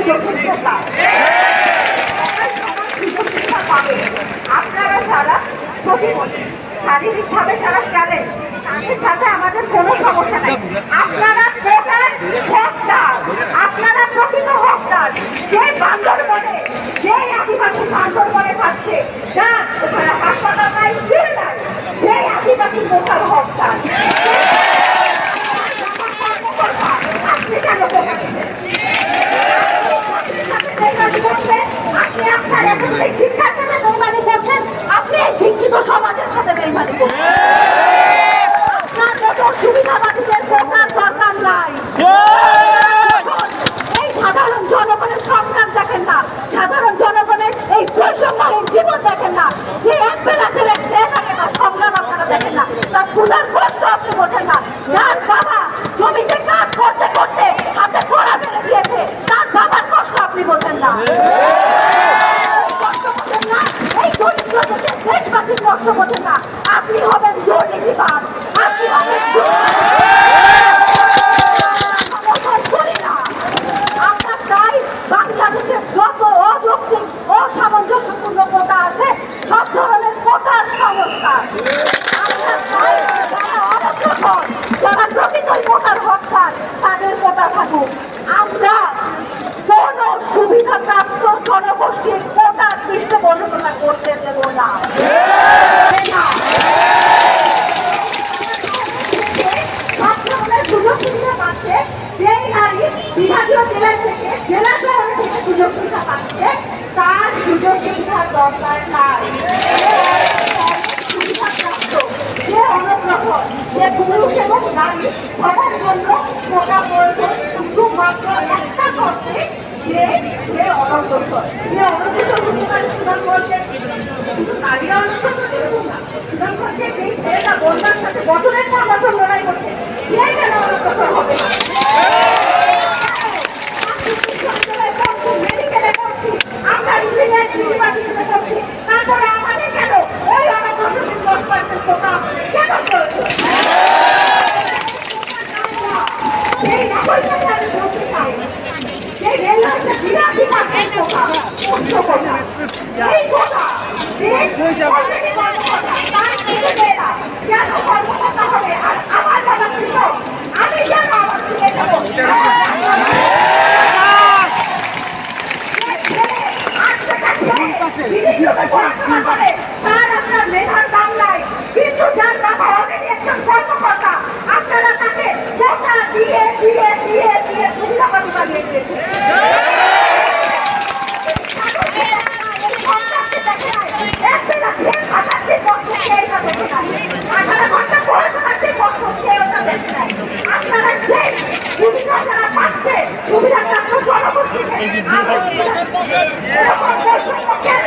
সুযোগ শারীরিকভাবে যারা চলেন তাদের সাথে আমাদের সমস্যা নাই আপনারা আপনারা প্রকৃত যে আদিবাসী বান্দরবনে বোকাচ্ছেন? আপনি আপনার এতগুলি কষ্ট বোঝেন না। আপনি হবেন দুর্নীতিবাদ আপনি হবেন আমরা চাই বাংলাদেশের যত অযৌক্তিক, অসামঞ্জস্যপূর্ণ কোটা আছে, সব ধরনের কোটার সংস্কার। যারা অনগ্রসর কোটার হকদার তাদের কোটা থাকুক আমরা কোন সুবিধা প্রাপ্ত জনগোষ্ঠীর কোটার পৃষ্ঠপোষকতা করতে দেব না না। ছাত্রদের সুযোগ সুবিধা পাচ্ছে যেই নারী বিভাগীয় জেলা থেকে জেলা শহরে থেকে সুযোগ সুবিধা পাচ্ছে, তার সুযোগ সুবিধার দরকার নাই। যে অনগ্রসর সে পুরুষ এবং নারী সবার জন্য কোটা প্রয়োজন শুধুমাত্র একটা শর্তে যে সে অনগ্রসর যে তার আপনার মেধার দাম নাই কিন্তু যার বাবা অলরেডি একজন কর্মকর্তা আপনারা তাকে কোটা দিয়ে দিয়ে দিয়ে দিয়ে সুবিধা পাতি বানিয়ে আপনারা সেই সুবিধা যারা পাচ্ছে এরকম বৈষম্য কেন